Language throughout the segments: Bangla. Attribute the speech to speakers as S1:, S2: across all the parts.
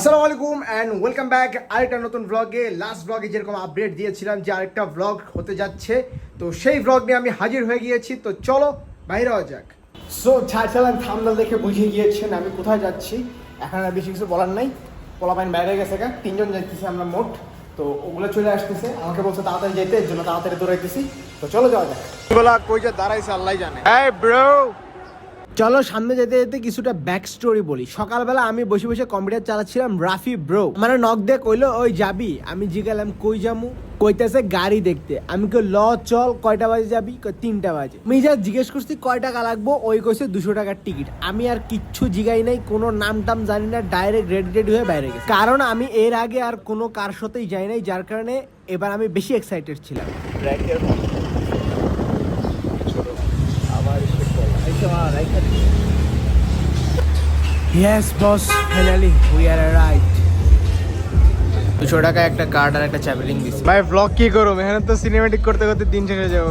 S1: আসসালামু আলাইকুম অ্যান্ড ওয়েলকাম ব্যাক আরেকটা নতুন ব্লগে লাস্ট ব্লগে যেরকম আপডেট দিয়েছিলাম যে আরেকটা ব্লগ হতে যাচ্ছে তো সেই ব্লগ নিয়ে আমি হাজির হয়ে গিয়েছি। তো চলো বাইরে হওয়া যাক। সো ছাড়ছিলাম থামদাল দেখে বুঝিয়ে গিয়েছেন আমি কোথায় যাচ্ছি। এখন আর বেশি কিছু বলার নাই। পোলাপাইন বাইরে গেছে গা তিনজন যাইতেছি আমরা মোট। তো ওগুলো চলে আসতেছে আমাকে বলছে তাড়াতাড়ি যেতে এর জন্য তাড়াতাড়ি দৌড়াইতেছি। তো চলো যাওয়া যাক। ওগুলা কই যে দাঁড়াইছে আল্লাহ জানে। এই ব্রো চলো সামনে যেতে যেতে কিছুটা ব্যাক স্টোরি বলি। সকালবেলা আমি বসে বসে কম্পিউটার চালাচ্ছিলাম রাফি ব্রো মানে নক দিয়ে কইলো, ওই যাবি? আমি জিগালাম, কই যামু? কইতেছে গাড়ি দেখতে। আমি কই ল, চল, কয়টা বাজে যাবি? তিনটা বাজে। আমি যা জিজ্ঞেস করছি কয় টাকা লাগবো? ওই কইছে, দুশো টাকার টিকিট আমি আর কিচ্ছু জিগাই নাই, কোনো নাম টাম জানি না ডাইরেক্ট রেডি রেডি হয়ে বাইরে গেছি। কারণ আমি এর আগে আর কোনো কার সাথেই যাই নাই, যার কারণে এবার আমি বেশি এক্সাইটেড ছিলাম। Yes boss finally we are right দুশো টাকা একটা কার্ড আর একটা চ্যাপেলিং দিছি। ভাই ব্লগ কি করব এখানে তো সিনেমেটিক করতে করতে দিন শেষ হয়ে যাব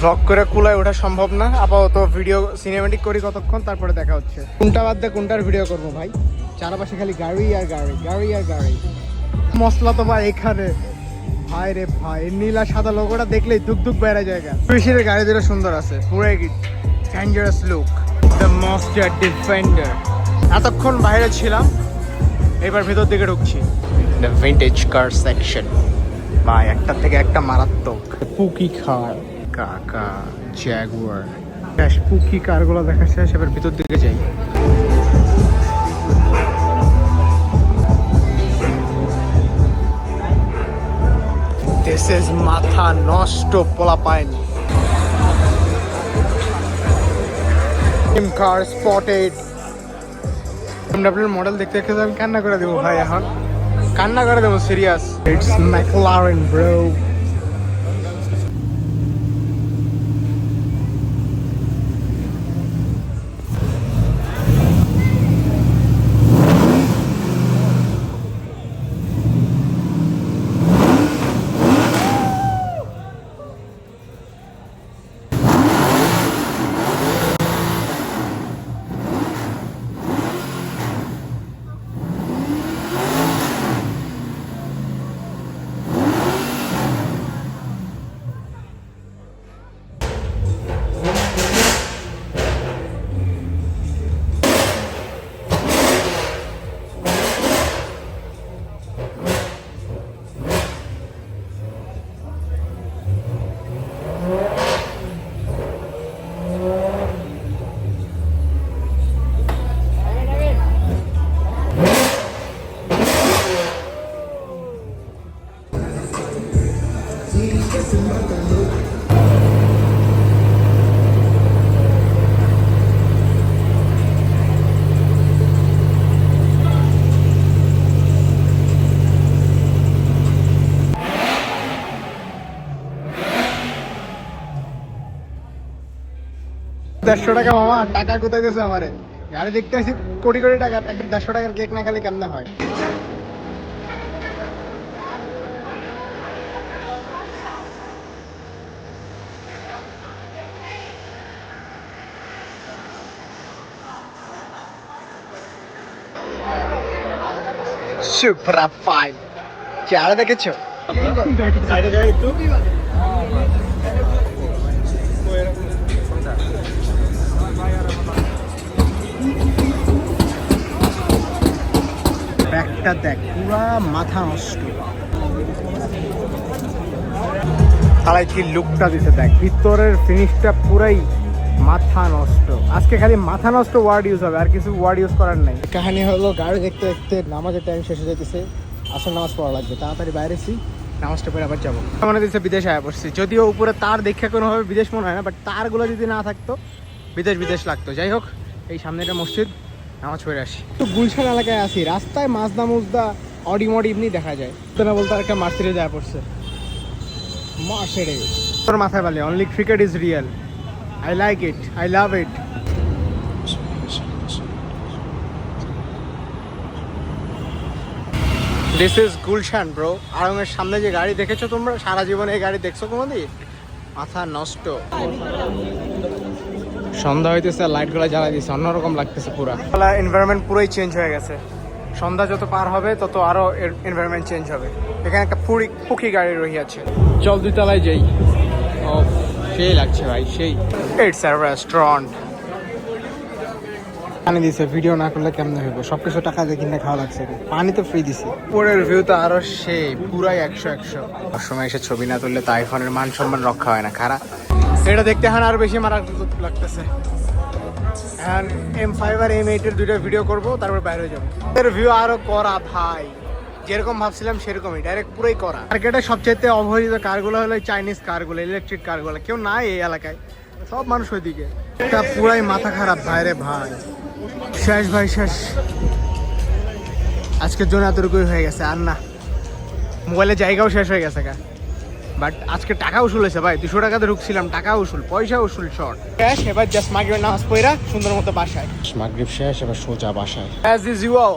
S1: ব্লগ করে কুলায় ওঠা সম্ভব না। আপাতত ভিডিও সিনেমেটিক করি কতক্ষণ তারপরে দেখা হচ্ছে। কোনটা বাদ দিয়ে কোনটার ভিডিও করব ভাই? চারপাশে খালি গাড়ি আর গাড়ি গাড়ি আর গাড়ি। মশলা তো ভাই এখানে। ভাই রে ভাই নীলা সাদা লোগোটা দেখলেই দুক দুক বেড়া জায়গা পুলিশের গাড়ি দুটো সুন্দর আছে পুরাই dangerous look the monster defender এতক্ষণ বাইরে ছিলাম এবার ভেতর দিকে ঢুকছি। দ্য ভিন্টেজ কার সেকশন ভাই একটা থেকে একটা মারাত্মক। পুকি কার কাকা জ্যাগুয়ার ব্যাস পুকি কারগুলো দেখা শেষ এবার ভিতর দিকে যাই। দিস ইজ মাথা নষ্ট পোলা পায়নি কার স্পটেড বিএমডব্লিউর মডেল দেখতে দেখতে আমি কান্না করে দেবো ভাই এখন। কান্না করে দেবো সিরিয়াস ইটস ম্যাকলারেন ব্রো দেড়শো টাকা মামা টাকা কোথায় গেছে আমারে? গাড়ি দেখতে আসি, কোটি কোটি টাকা একটা দেড়শো টাকার কেক না খালি কেমনে হয়? সুপার চেহারা দেখেছ? ব্যাগটা দেখ, পুরা মাথা নষ্ট। তালাই কি লুকটা দিতে দেখ, ভিতরের ফিনিশটা পুরাই মাথা নষ্ট। আজকে খালি মাথা নষ্ট ওয়ার্ড ইউজ হবে আর কিছু ওয়ার্ড ইউজ করার নাই। কাহিনী হলো গাড়ি দেখতে দেখতে নামাজের টাইম শেষ হয়ে যেতেছে আসল নামাজ পড়া লাগবে। তাড়াতাড়ি বাইরেছি নামাজটা পড়ে আবার যাব। মনে দিচ্ছে বিদেশে আয়া পড়ছি। যদিও উপরে তার দেখে কোনোভাবে বিদেশ মনে হয় না বাট তারগুলো যদি না থাকতো বিদেশ বিদেশ লাগতো। যাই হোক এই সামনে একটা মসজিদ নামাজ পড়ে আসি। তো গুলশান এলাকায় আসি রাস্তায় মাজদা মুজদা অডি মডি এমনি দেখা যায়। তো না বলতে একটা মার্সিডেজ আয়া পড়ছে। মার্সিডেজ। তোর মাথায় বলে only cricket is real I like it I love it this is Gulshan bro আরঙের সামনে যে গাড়ি দেখেছ তোমরা? সারা জীবনে এই গাড়ি দেখছ কোনোদিন মাথা নষ্ট। সন্ধ্যা হইতেছে লাইটগুলো জ্বালাই দিচ্ছে অন্যরকম লাগতেছে পুরা। এনভায়রনমেন্ট পুরোই চেঞ্জ হয়ে গেছে। সন্ধ্যা যত পার হবে তত আরও এনভায়রনমেন্ট চেঞ্জ হবে। এখানে একটা পুরি পুকি গাড়ি রহিয়াছে। চল দুই তলায় যাই। সেই লাগছে ভাই সেই। ইটস আ রেস্টুরেন্ট পানি দিছে ভিডিও না করলে কেমন হইব? সব কিছু টাকা দিয়ে কিনে খাওয়া লাগছে। পানি তো ফ্রি দিছে। উপরের ভিউ তো আরও সেই পুরাই একশো একশো। সময় এসে ছবি না তুললে তো আইফোনের মান সম্মান রক্ষা হয় না খারাপ। এটা দেখতে এখন আরও বেশি মারাত্মক লাগতেছে। এম ফাইভ আর এম এইটের দুইটা ভিডিও করব তারপর বাইরে যাব। এর ভিউ আরও করা ভাই। যেরকম ভাবছিলাম সেরকমই ডাইরেক্ট পুরোই করা। মার্কেটে সবচেয়ে অবহেলিত কারগুলো হলো চাইনিজ কারগুলো ইলেকট্রিক কারগুলো কেউ নাই এই এলাকায় সব মানুষ ওইদিকে। এটা পুরাই মাথা খারাপ ভাই রে ভাই। শেষ ভাই শেষ। আজকের জন্য এতটুকুই হয়ে গেছে আর না। মোবাইলের জায়গাও শেষ হয়ে গেছে গা। বাট আজকে টাকা উসুল হয়েছে ভাই দুশো টাকাতে ঢুকছিলাম টাকা উসুল পয়সা উসুল শর্ট ক্যাশ এবার জাস্ট মাগরিবের নামাজ পড়া সুন্দর মতো বাসায়।
S2: মাগরিব শেষ এবার সোজা বাসায়।
S1: অ্যাজ ইজ ইউয়াল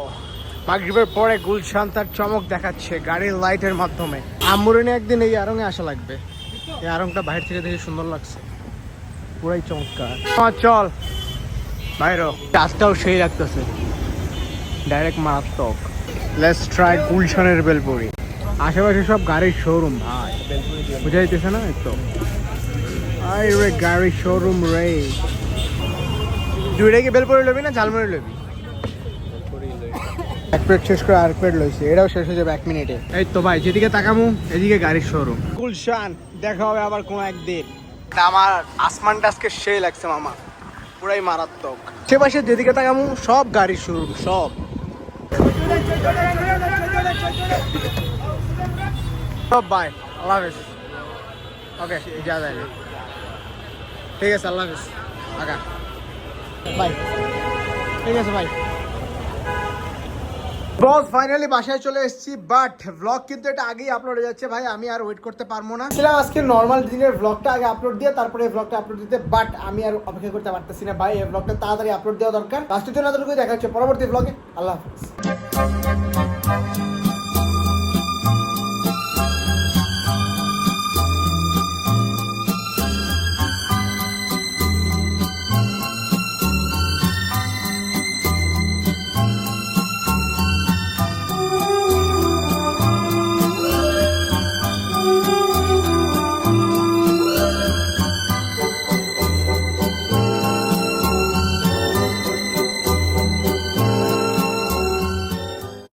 S1: মাগরিবের পরে গুলশান তার চমক দেখাচ্ছে গাড়ির লাইটের মাধ্যমে। আমরুনে একদিন এই আরঙে আসা লাগবে। এই আরংটা বাইরে থেকে দেখে সুন্দর লাগছে। পুরাই চমৎকার। চল। বাইরো কাজটাও সেই লাগতেছে। ডাইরেক্ট মারাত্মক। লেটস ট্রাই গুলশানের বেলপুরি। আশেপাশে সব গাড়ির শোরুম ভাই। বুঝাইতেছে না একটু? আই রে গাড়ির শোরুম রে। দুইটাই কি বেলপুরি লবি না ঝালমুড়ি লবি? এক প্লেট শেষ করে আর প্লেট লইছে। এটাও শেষ হয়ে যাবে এক মিনিটে। এই তো ভাই যেদিকে তাকামু এদিকে গাড়ির শোরুম গুলশান দেখা হবে আবার কোনো একদিন। আমার আসমানটা আজকে সেই লাগছে মামা। পুরাই মারাত্মক। সে পাশে যেদিকে তাকামু সব গাড়ির শোরুম সব। সব বাই আল্লাহ হাফিজ। ওকে যা যায় ঠিক আছে আল্লাহ হাফিজ। আগা বাই ঠিক আছে ভাই। বস ফাইনালি বাসায় চলে এসেছি বাট ব্লগ কিন্তু এটা আগেই আপলোড হয়ে যাচ্ছে ভাই, আমি আর ওয়েট করতে পারব না। ছিলাম আজকে নর্মাল দিনের ব্লগটা আগে আপলোড দিয়ে, তারপরে ব্লগটা আপলোড দিতে বাট আমি আর অপেক্ষা করতে পারতেছি না ভাই, এই ভ্লগটা তাড়াতাড়ি আপলোড দেওয়া দরকার। লাস্টের জন্য দেখা হচ্ছে পরবর্তী ব্লগে আল্লাহ হাফিজ।